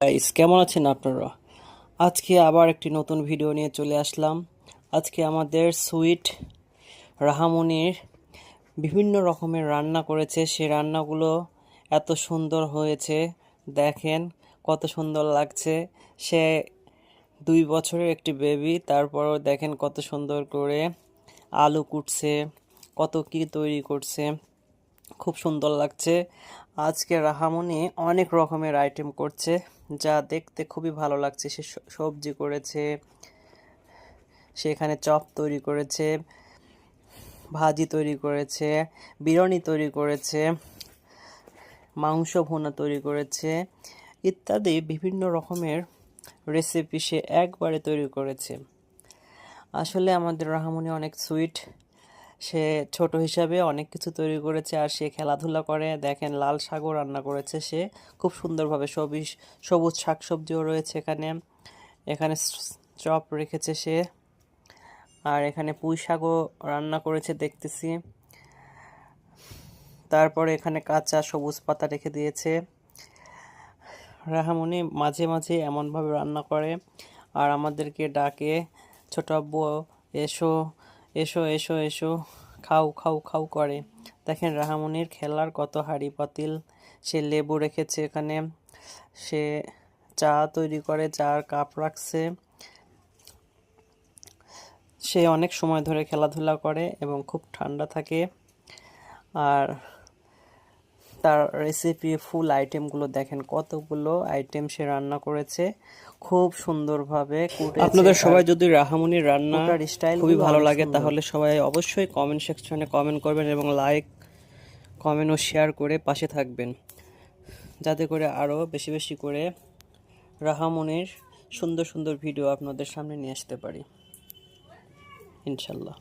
Guys কেমন আছেন আপনারা? আজকে আবার একটি নতুন ভিডিও নিয়ে চলে আসলাম। আজকে আমাদের সুইট রাহামনির বিভিন্ন রকমের রান্না করেছে। সে রান্নাগুলো এত সুন্দর হয়েছে। দেখেন কত সুন্দর লাগছে। সে দুই বছরের একটি বেবি তারপরও দেখেন কত সুন্দর করে আলু কুটছে, কত কি তৈরি করছে। খুব সুন্দর লাগছে। আজকে রাহামনি অনেক রকমের আইটেম করছে। যা দেখতে খুবই ভালো লাগছে। সে সবজি করেছে সেখানে চপ তৈরি করেছে, ভাজি তৈরি করেছে, বিরিয়ানি তৈরি করেছে, মাংস ভুনা তৈরি করেছে ইত্যাদি বিভিন্ন রকমের রেসিপি সে একবারে তৈরি করেছে। আসলে আমাদের রাহামনি অনেক সুইট সে ছোট হিসাবে অনেক কিছু তৈরি করেছে আর সে খেলাধুলা করে। দেখেন, লাল শাকও রান্না করেছে সে। খুব সুন্দরভাবে সবুজ সবুজ শাকসবজিও রয়েছে এখানে। এখানে চপ রেখেছে সে। আর এখানে পুঁই শাকও রান্না করেছে দেখতেছি। তারপরে এখানে কাঁচা সবুজ পাতা রেখে দিয়েছে। রাহামনি মাঝে মাঝে এমনভাবে রান্না করে। আর আমাদেরকে ডাকে, ছোট আব্বু, এসো। এসো এসো এসো। খাও খাও খাও করে। দেখেন রাহামনির খেলার কত হাড়ি পাতিল। সে লেবু রেখেছে এখানে। সে চা তৈরি করে, চার কাপ রাখছে। সে অনেক সময় ধরে খেলাধুলা করে এবং খুব ঠান্ডা থাকে। আর তার রেসিপি ফুল আইটেমগুলো দেখেন কতগুলো আইটেম সে রান্না করেছে খুব সুন্দরভাবে আপনাদের সবাই যদি রাহামনির রান্না স্টাইল খুবই ভালো লাগে তাহলে সবাই অবশ্যই কমেন্ট সেকশনে কমেন্ট করবেন এবং লাইক কমেন্ট ও শেয়ার করে পাশে থাকবেন। যাতে করে আরও বেশি বেশি করে রাহামনির সুন্দর সুন্দর ভিডিও আপনাদের সামনে নিয়ে আসতে পারি। ইনশাল্লাহ।